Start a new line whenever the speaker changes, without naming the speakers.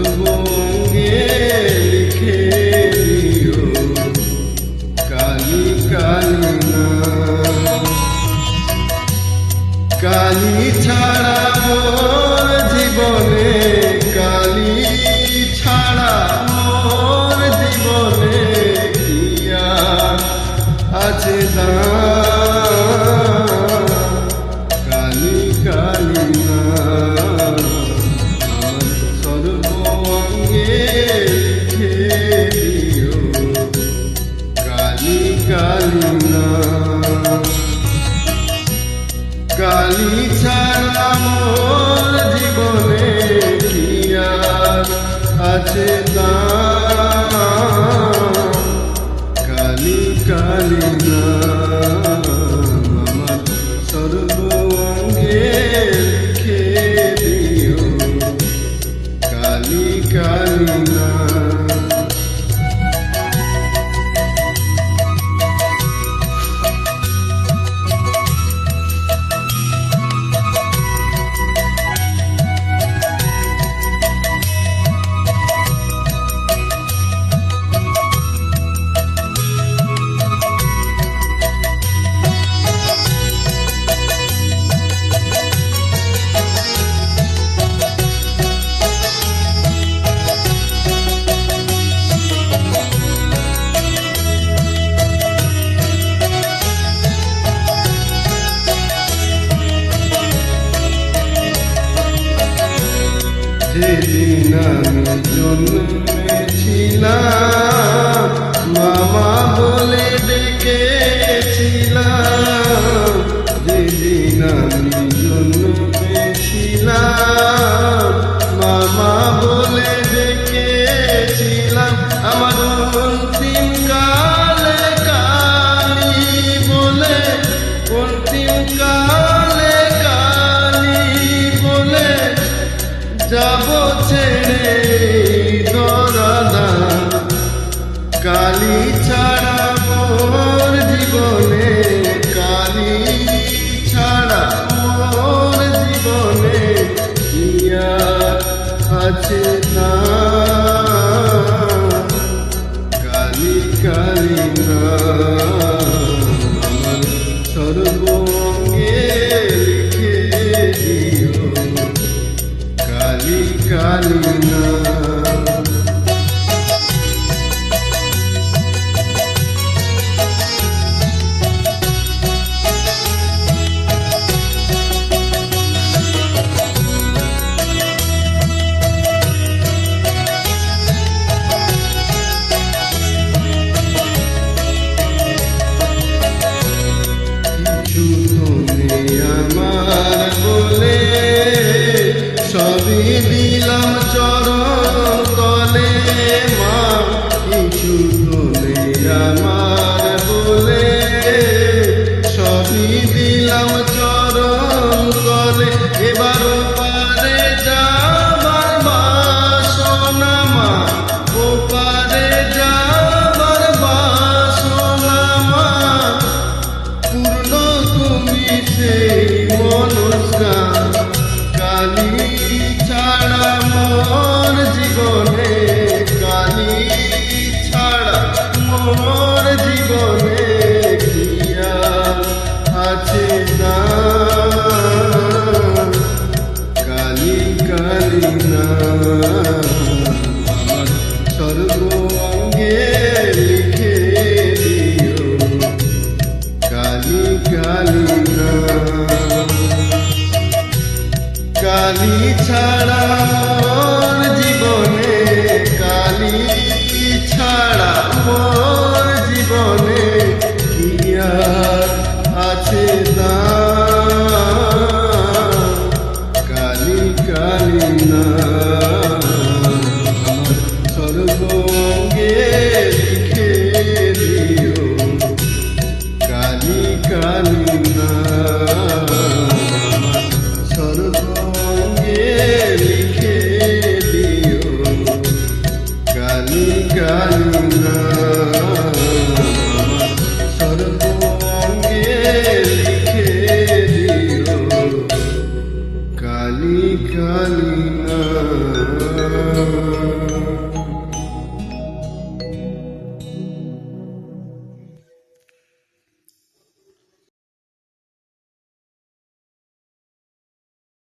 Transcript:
সর্বঙ্গে লিখে দিও। কালি কালি না। কালি ছাড়া জীবনে কালী কালি ছাড়া মোর জীবনে কি আর আছে দাম সেদিন আমি জন্মেছিলাম মামা বলে ডেকেছিলাম যেদিন আমি কালি ছাড়া মোর জীবনে কালি ছাড়া মোর জীবনে ইয়া আছে না। কালি কালি না। Shama অঙ্গে লিখে দিও। কালি কালি কালি ছাড়া kali